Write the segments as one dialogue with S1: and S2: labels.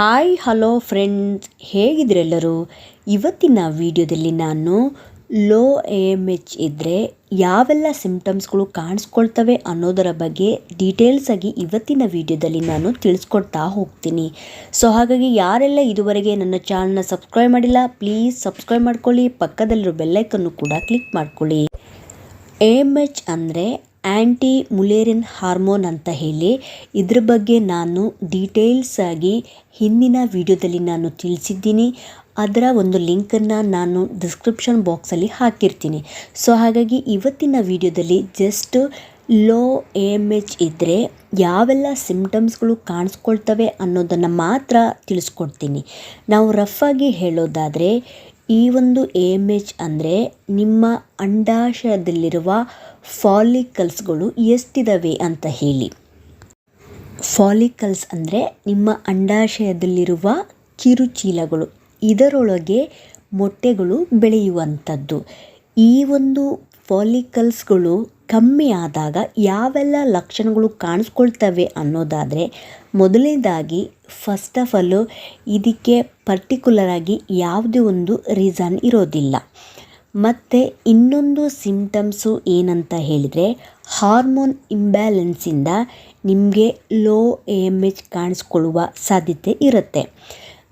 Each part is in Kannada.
S1: Hi, hello friends. ಹೇಗಿದ್ರೆಲ್ಲರೂ ಇವತ್ತಿನ ವಿಡಿಯೋದಲ್ಲಿ ನಾನು ಲೋ ಎಂ ಎಚ್ ಇದ್ದರೆ ಯಾವೆಲ್ಲ ಸಿಂಪ್ಟಮ್ಸ್ಗಳು ಕಾಣಿಸ್ಕೊಳ್ತವೆ ಅನ್ನೋದರ ಬಗ್ಗೆ ಡೀಟೇಲ್ಸ್ ಆಗಿ ಇವತ್ತಿನ ವಿಡಿಯೋದಲ್ಲಿ ನಾನು ತಿಳಿಸ್ಕೊಡ್ತಾ ಹೋಗ್ತೀನಿ. ಸೊ, ಹಾಗಾಗಿ ಯಾರೆಲ್ಲ ಇದುವರೆಗೆ ನನ್ನ ಚಾನಲ್ನ ಸಬ್ಸ್ಕ್ರೈಬ್ ಮಾಡಿಲ್ಲ, ಪ್ಲೀಸ್ ಸಬ್ಸ್ಕ್ರೈಬ್ ಮಾಡ್ಕೊಳ್ಳಿ. ಪಕ್ಕದಲ್ಲಿರೋ ಬೆಲ್ಲೈಕನ್ನು ಕೂಡ ಕ್ಲಿಕ್ ಮಾಡ್ಕೊಳ್ಳಿ. ಎಂ ಎಚ್ ಅಂದರೆ ಆ್ಯಂಟಿ ಮುಲೇರಿನ್ ಹಾರ್ಮೋನ್ ಅಂತ ಹೇಳಿ, ಇದ್ರ ಬಗ್ಗೆ ನಾನು ಡೀಟೇಲ್ಸ್ ಆಗಿ ಹಿಂದಿನ ವಿಡಿಯೋದಲ್ಲಿ ನಾನು ತಿಳಿಸಿದ್ದೀನಿ. ಅದರ ಒಂದು ಲಿಂಕನ್ನು ನಾನು ಡಿಸ್ಕ್ರಿಪ್ಷನ್ ಬಾಕ್ಸಲ್ಲಿ ಹಾಕಿರ್ತೀನಿ. ಸೊ, ಹಾಗಾಗಿ ಇವತ್ತಿನ ವಿಡಿಯೋದಲ್ಲಿ just low A M H ಇದ್ದರೆ ಯಾವೆಲ್ಲ ಸಿಮ್ಟಮ್ಸ್ಗಳು ಕಾಣಿಸ್ಕೊಳ್ತವೆ ಅನ್ನೋದನ್ನು ಮಾತ್ರ ತಿಳಿಸ್ಕೊಡ್ತೀನಿ. ನಾವು ರಫ್ ಆಗಿ ಹೇಳೋದಾದರೆ ಈ ಒಂದು ಎ ಎಂ ಎಚ್ ಅಂದರೆ ನಿಮ್ಮ ಅಂಡಾಶಯದಲ್ಲಿರುವ ಫಾಲಿಕಲ್ಸ್ಗಳು ಎಷ್ಟಿದ್ದಾವೆ ಅಂತ ಹೇಳಿ. ಫಾಲಿಕಲ್ಸ್ ಅಂದರೆ ನಿಮ್ಮ ಅಂಡಾಶಯದಲ್ಲಿರುವ ಕಿರುಚೀಲಗಳು. ಇದರೊಳಗೆ ಮೊಟ್ಟೆಗಳು ಬೆಳೆಯುವಂಥದ್ದು. ಈ ಒಂದು ಫಾಲಿಕಲ್ಸ್ಗಳು ಕಮ್ಮಿ ಆದಾಗ ಯಾವೆಲ್ಲ ಲಕ್ಷಣಗಳು ಕಾಣಿಸ್ಕೊಳ್ತವೆ ಅನ್ನೋದಾದರೆ, ಮೊದಲನೇದಾಗಿ ಫಸ್ಟ್ ಆಫ್ ಆಲು ಇದಕ್ಕೆ ಪರ್ಟಿಕ್ಯುಲರ್ ಆಗಿ ಯಾವುದೇ ಒಂದು ರೀಸನ್ ಇರೋದಿಲ್ಲ. ಮತ್ತು ಇನ್ನೊಂದು ಸಿಂಪ್ಟಮ್ಸು ಏನಂತ ಹೇಳಿದರೆ ಹಾರ್ಮೋನ್ ಇಂಬ್ಯಾಲೆನ್ಸಿಂದ ನಿಮಗೆ ಲೋ ಎ ಎಂ ಎಚ್ ಕಾಣಿಸ್ಕೊಳ್ಳುವ ಸಾಧ್ಯತೆ ಇರುತ್ತೆ.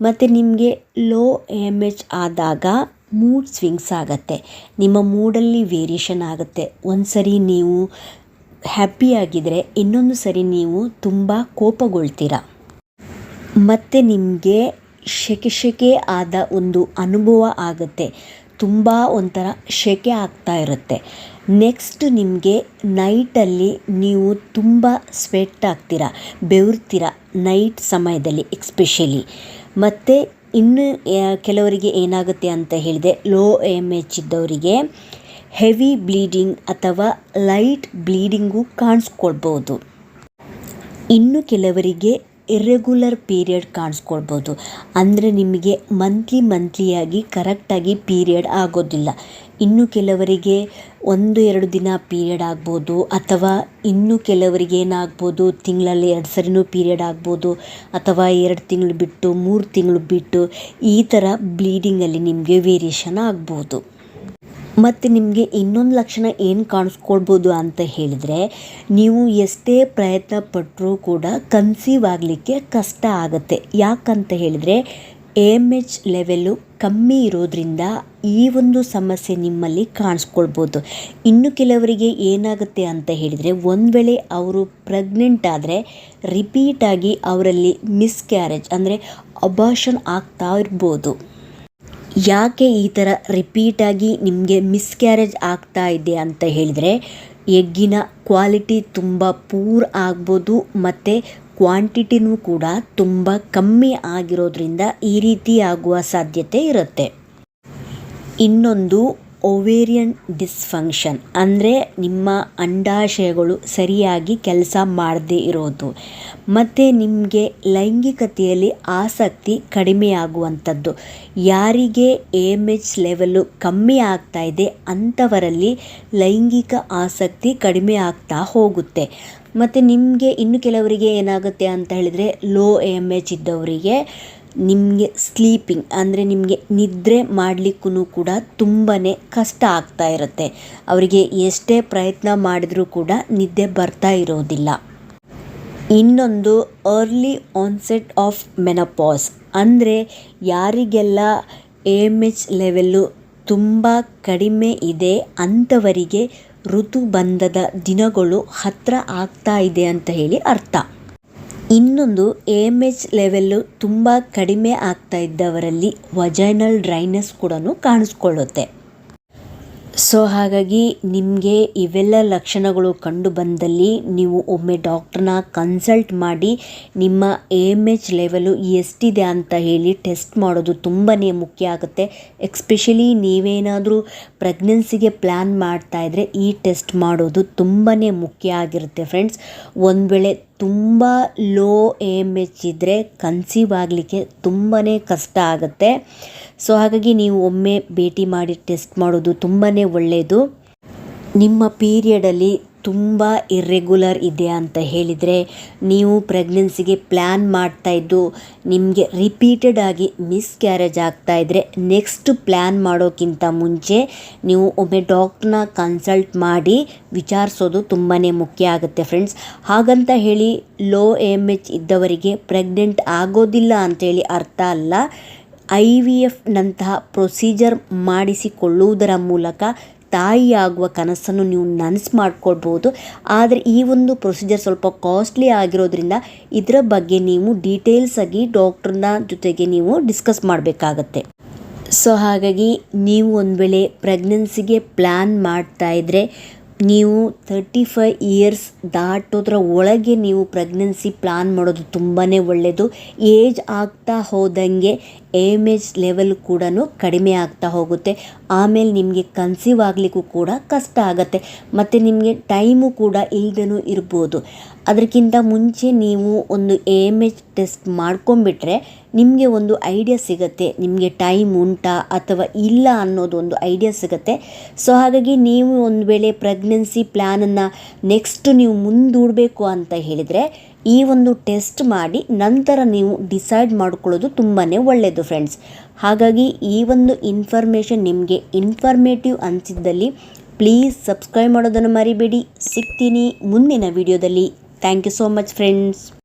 S1: ಮತ್ತು ನಿಮಗೆ ಲೋ ಎ ಎಂ ಎಚ್ ಆದಾಗ ಮೂಡ್ ಸ್ವಿಂಗ್ಸ್ ಆಗುತ್ತೆ. ನಿಮ್ಮ ಮೂಡಲ್ಲಿ ವೇರಿಯೇಷನ್ ಆಗುತ್ತೆ. ಒಂದು ಸರಿ ನೀವು ಹ್ಯಾಪಿಯಾಗಿದ್ದರೆ ಇನ್ನೊಂದು ಸರಿ ನೀವು ತುಂಬ ಕೋಪಗೊಳ್ತೀರ. ಮತ್ತು ನಿಮಗೆ ಶೆಕೆ ಶೆಕೆ ಆದ ಒಂದು ಅನುಭವ ಆಗುತ್ತೆ. ತುಂಬ ಒಂಥರ ಶೆಕೆ ಆಗ್ತಾ ಇರುತ್ತೆ. ನೆಕ್ಸ್ಟ್ ನಿಮಗೆ ನೈಟಲ್ಲಿ ನೀವು ತುಂಬ ಸ್ವೆಟ್ ಆಗ್ತೀರ, ಬೆವರ್ತೀರ ನೈಟ್ ಸಮಯದಲ್ಲಿ ಎಕ್ಸ್ಪೆಷಲಿ ಮತ್ತು ಇನ್ನು ಕೆಲವರಿಗೆ ಏನಾಗುತ್ತೆ ಅಂತ ಹೇಳಿದೆ. ಲೋ ಎಂ ಎಚ್ ಇದ್ದವರಿಗೆ ಹೆವಿ ಬ್ಲೀಡಿಂಗ್ ಅಥವಾ ಲೈಟ್ ಬ್ಲೀಡಿಂಗು ಕಾಣಿಸ್ಕೊಳ್ಬೋದು. ಇನ್ನು, ಕೆಲವರಿಗೆ ಇರ್ರೆಗ್ಯುಲರ್ ಪೀರಿಯಡ್ ಕಾಣಿಸ್ಕೊಳ್ಬೋದು. ಅಂದರೆ ನಿಮಗೆ ಮಂತ್ಲಿ ಮಂತ್ಲಿಯಾಗಿ ಕರೆಕ್ಟಾಗಿ ಪೀರಿಯಡ್ ಆಗೋದಿಲ್ಲ. ಇನ್ನು ಕೆಲವರಿಗೆ ಒಂದು, ಎರಡು ದಿನ ಪೀರಿಯಡ್ ಆಗ್ಬೋದು, ಅಥವಾ ಇನ್ನು ಕೆಲವರಿಗೆ ಏನಾಗ್ಬೋದು, ತಿಂಗಳಲ್ಲಿ ಎರಡು ಸರಿನೂ ಪೀರಿಯಡ್ ಆಗ್ಬೋದು, ಅಥವಾ ಎರಡು ತಿಂಗಳು ಬಿಟ್ಟು, ಮೂರು ತಿಂಗಳು ಬಿಟ್ಟು ಈ ಥರ ಬ್ಲೀಡಿಂಗಲ್ಲಿ ನಿಮಗೆ ವೇರಿಯೇಷನ್ ಆಗ್ಬೋದು. ಮತ್ತು ನಿಮಗೆ ಇನ್ನೊಂದು ಲಕ್ಷಣ ಏನು ಕಾಣಿಸ್ಕೊಳ್ಬೋದು ಅಂತ ಹೇಳಿದರೆ, ನೀವು ಎಷ್ಟೇ ಪ್ರಯತ್ನ ಪಟ್ಟರೂ ಕೂಡ ಕನ್ಸೀವ್ ಆಗಲಿಕ್ಕೆ ಕಷ್ಟ ಆಗುತ್ತೆ. ಯಾಕಂತ ಹೇಳಿದರೆ ಎಂ ಎಚ್ ಲೆವೆಲ್ಲು ಕಮ್ಮಿ ಇರೋದ್ರಿಂದ ಈ ಒಂದು ಸಮಸ್ಯೆ ನಿಮ್ಮಲ್ಲಿ ಕಾಣಿಸ್ಕೊಳ್ಬೋದು. ಇನ್ನು ಕೆಲವರಿಗೆ ಏನಾಗುತ್ತೆ ಅಂತ ಹೇಳಿದರೆ, ಒಂದು ವೇಳೆ ಅವರು ಪ್ರೆಗ್ನೆಂಟ್ ಆದರೆ ರಿಪೀಟಾಗಿ ಅವರಲ್ಲಿ ಮಿಸ್ಕ್ಯಾರೇಜ್ ಅಂದರೆ ಅಬಾಷನ್ ಆಗ್ತಾ ಇರ್ಬೋದು. ಯಾಕೆ ಈ ಥರ ರಿಪೀಟಾಗಿ ನಿಮಗೆ ಮಿಸ್ಕ್ಯಾರೇಜ್ ಆಗ್ತಾ ಇದೆ ಅಂತ ಹೇಳಿದರೆ, ಎಗ್ಗಿನ ಕ್ವಾಲಿಟಿ ತುಂಬ ಪೂರ್ ಆಗ್ಬೋದು, ಮತ್ತು ಕ್ವಾಂಟಿಟಿನೂ ಕೂಡ ತುಂಬ ಕಮ್ಮಿ ಆಗಿರೋದ್ರಿಂದ ಈ ರೀತಿ ಆಗುವ ಸಾಧ್ಯತೆ ಇರುತ್ತೆ. ಇನ್ನೊಂದು ಓವೇರಿಯನ್ ಡಿಸ್ಫಂಕ್ಷನ್ ಅಂದರೆ ನಿಮ್ಮ ಅಂಡಾಶಯಗಳು ಸರಿಯಾಗಿ ಕೆಲಸ ಮಾಡದೇ ಇರೋದು, ಮತ್ತು ನಿಮಗೆ ಲೈಂಗಿಕತೆಯಲ್ಲಿ ಆಸಕ್ತಿ ಕಡಿಮೆಯಾಗುವಂಥದ್ದು. ಯಾರಿಗೆ ಎ ಎಂ ಎಚ್ ಲೆವೆಲ್ಲು ಕಮ್ಮಿ ಆಗ್ತಾ ಇದೆ, ಅಂಥವರಲ್ಲಿ ಲೈಂಗಿಕ ಆಸಕ್ತಿ ಕಡಿಮೆ ಆಗ್ತಾ ಹೋಗುತ್ತೆ. ಮತ್ತು ನಿಮಗೆ ಇನ್ನು ಕೆಲವರಿಗೆ ಏನಾಗುತ್ತೆ ಅಂತ ಹೇಳಿದರೆ ಲೋ ಎ ಎಂ ಎಚ್ ಇದ್ದವರಿಗೆ ನಿಮಗೆ ಸ್ಲೀಪಿಂಗ್ ಅಂದರೆ ನಿಮಗೆ ನಿದ್ರೆ ಮಾಡಲಿಕ್ಕೂ ಕೂಡ ತುಂಬಾ ಕಷ್ಟ ಆಗ್ತಾ ಇರುತ್ತೆ. ಅವರಿಗೆ ಎಷ್ಟೇ ಪ್ರಯತ್ನ ಮಾಡಿದರೂ ಕೂಡ ನಿದ್ದೆ ಬರ್ತಾ ಇರೋದಿಲ್ಲ. ಇನ್ನೊಂದು ಅರ್ಲಿ ಆನ್ಸೆಟ್ ಆಫ್ ಮೆನಪಾಸ್ ಅಂದರೆ ಯಾರಿಗೆಲ್ಲ ಎ ಎಂ ಎಚ್ ಲೆವೆಲ್ಲು ತುಂಬ ಕಡಿಮೆ ಇದೆ ಅಂಥವರಿಗೆ ಋತುಬಂಧದ ದಿನಗಳು ಹತ್ತಿರ ಆಗ್ತಾ ಇದೆ ಅಂತ ಹೇಳಿ ಅರ್ಥ. ಇನ್ನೊಂದು ಎ ಎಂ ಎಚ್ ಲೆವೆಲ್ಲು ತುಂಬ ಕಡಿಮೆ ಆಗ್ತಾ ಇದ್ದವರಲ್ಲಿ ವಜೈನಲ್ ಡ್ರೈನೆಸ್ ಕೂಡ ಕಾಣಿಸ್ಕೊಳ್ಳುತ್ತೆ. ಸೊ ಹಾಗಾಗಿ ನಿಮಗೆ ಇವೆಲ್ಲ ಲಕ್ಷಣಗಳು ಕಂಡು ಬಂದಲ್ಲಿ ನೀವು ಒಮ್ಮೆ ಡಾಕ್ಟ್ರನ್ನ ಕನ್ಸಲ್ಟ್ ಮಾಡಿ ನಿಮ್ಮ ಎ ಎಂ ಎಚ್ ಲೆವೆಲು ಎಷ್ಟಿದೆ ಅಂತ ಹೇಳಿ ಟೆಸ್ಟ್ ಮಾಡೋದು ತುಂಬಾ ಮುಖ್ಯ ಆಗುತ್ತೆ. ಎಕ್ಸ್ಪೆಷಲಿ ನೀವೇನಾದರೂ ಪ್ರೆಗ್ನೆನ್ಸಿಗೆ ಪ್ಲ್ಯಾನ್ ಮಾಡ್ತಾ ಇದ್ದರೆ ಈ ಟೆಸ್ಟ್ ಮಾಡೋದು ತುಂಬಾ ಮುಖ್ಯ ಆಗಿರುತ್ತೆ ಫ್ರೆಂಡ್ಸ್ ಒಂದು ವೇಳೆ ತುಂಬ ಲೋ ಏಮ್ ಎಚ್ ಇದ್ದರೆ ಕನ್ಸೀವ್ ಆಗಲಿಕ್ಕೆ ತುಂಬಾ ಕಷ್ಟ ಆಗುತ್ತೆ. ಸೊ ಹಾಗಾಗಿ ನೀವು ಒಮ್ಮೆ ಭೇಟಿ ಮಾಡಿ ಟೆಸ್ಟ್ ಮಾಡೋದು ತುಂಬಾ ಒಳ್ಳೆಯದು ನಿಮ್ಮ ಪೀರಿಯಡಲ್ಲಿ ತುಂಬ ಇರ್ರೆಗ್ಯುಲರ್ ಇದೆ ಅಂತ ಹೇಳಿದರೆ ನೀವು ಪ್ರೆಗ್ನೆನ್ಸಿಗೆ ಪ್ಲ್ಯಾನ್ ಮಾಡ್ತಾಯಿದ್ದು ನಿಮಗೆ ರಿಪೀಟೆಡ್ ಆಗಿ ಮಿಸ್ಕ್ಯಾರೇಜ್ ಆಗ್ತಾಯಿದ್ರೆ ನೆಕ್ಸ್ಟ್ ಪ್ಲ್ಯಾನ್ ಮಾಡೋಕ್ಕಿಂತ ಮುಂಚೆ ನೀವು ಒಮ್ಮೆ ಡಾಕ್ಟ್ರನ್ನ ಕನ್ಸಲ್ಟ್ ಮಾಡಿ ವಿಚಾರಿಸೋದು ತುಂಬಾ ಮುಖ್ಯ ಆಗುತ್ತೆ ಫ್ರೆಂಡ್ಸ್ ಹಾಗಂತ ಹೇಳಿ ಲೋ ಎಂ ಎಚ್ ಇದ್ದವರಿಗೆ ಪ್ರೆಗ್ನೆಂಟ್ ಆಗೋದಿಲ್ಲ ಅಂತೇಳಿ ಅರ್ಥ ಅಲ್ಲ. ಐ ವಿ ಎಫ್ನಂತಹ ಪ್ರೊಸೀಜರ್ ಮಾಡಿಸಿಕೊಳ್ಳುವುದರ ಮೂಲಕ ತಾಯಿಯಾಗುವ ಕನಸನ್ನು ನೀವು ನನಸು ಮಾಡ್ಕೊಳ್ಬೋದು. ಆದರೆ ಈ ಒಂದು ಪ್ರೊಸೀಜರ್ ಸ್ವಲ್ಪ ಕಾಸ್ಟ್ಲಿ ಆಗಿರೋದ್ರಿಂದ ಇದರ ಬಗ್ಗೆ ನೀವು ಡೀಟೇಲ್ಸ್ ಆಗಿ ಡಾಕ್ಟ್ರನ್ನ ಜೊತೆಗೆ ನೀವು ಡಿಸ್ಕಸ್ ಮಾಡಬೇಕಾಗತ್ತೆ. ಸೊ ಹಾಗಾಗಿ ನೀವು ಒಂದು ವೇಳೆ ಪ್ರೆಗ್ನೆನ್ಸಿಗೆ ಪ್ಲ್ಯಾನ್ ಮಾಡ್ತಾ ಇದ್ದರೆ ನೀವು ತರ್ಟಿ ಫೈವ್ ಇಯರ್ಸ್ ದಾಟೋದ್ರ ಒಳಗೆ ನೀವು ಪ್ರೆಗ್ನೆನ್ಸಿ ಪ್ಲ್ಯಾನ್ ಮಾಡೋದು ತುಂಬಾ ಒಳ್ಳೆಯದು ಏಜ್ ಆಗ್ತಾ ಹೋದಂಗೆ ಎಂ ಎಚ್ ಲೆವೆಲ್ ಕೂಡ ಕಡಿಮೆ ಆಗ್ತಾ ಹೋಗುತ್ತೆ. ಆಮೇಲೆ ನಿಮಗೆ ಕನ್ಸೀವ್ ಆಗಲಿಕ್ಕೂ ಕೂಡ ಕಷ್ಟ ಆಗುತ್ತೆ. ಮತ್ತು ನಿಮಗೆ ಟೈಮು ಕೂಡ ಇಲ್ದೇನೂ ಇರ್ಬೋದು. ಅದಕ್ಕಿಂತ ಮುಂಚೆ ನೀವು ಒಂದು ಎ ಎಂ ಎಚ್ ಟೆಸ್ಟ್ ಮಾಡ್ಕೊಂಬಿಟ್ರೆ ನಿಮಗೆ ಒಂದು ಐಡಿಯಾ ಸಿಗುತ್ತೆ. ನಿಮಗೆ ಟೈಮ್ ಉಂಟಾ ಅಥವಾ ಇಲ್ಲ ಅನ್ನೋದು ಒಂದು ಐಡಿಯಾ ಸಿಗುತ್ತೆ. ಸೊ ಹಾಗಾಗಿ ನೀವು ಒಂದು ವೇಳೆ ಪ್ರೆಗ್ನೆನ್ಸಿ ಪ್ಲ್ಯಾನನ್ನು ನೆಕ್ಸ್ಟ್ ನೀವು ಮುಂದೂಡಬೇಕು ಅಂತ ಹೇಳಿದರೆ ಈ ಒಂದು ಟೆಸ್ಟ್ ಮಾಡಿ ನಂತರ ನೀವು ಡಿಸೈಡ್ ಮಾಡ್ಕೊಳ್ಳೋದು ತುಂಬಾ ಒಳ್ಳೆಯದು ಫ್ರೆಂಡ್ಸ್ ಹಾಗಾಗಿ ಈ ಒಂದು ಇನ್ಫಾರ್ಮೇಷನ್ ನಿಮಗೆ ಇನ್ಫಾರ್ಮೇಟಿವ್ ಅನಿಸಿದ್ದಲ್ಲಿ ಪ್ಲೀಸ್ ಸಬ್ಸ್ಕ್ರೈಬ್ ಮಾಡೋದನ್ನು ಮರಿಬೇಡಿ. ಸಿಗ್ತೀನಿ ಮುಂದಿನ ವಿಡಿಯೋದಲ್ಲಿ thank you so much friends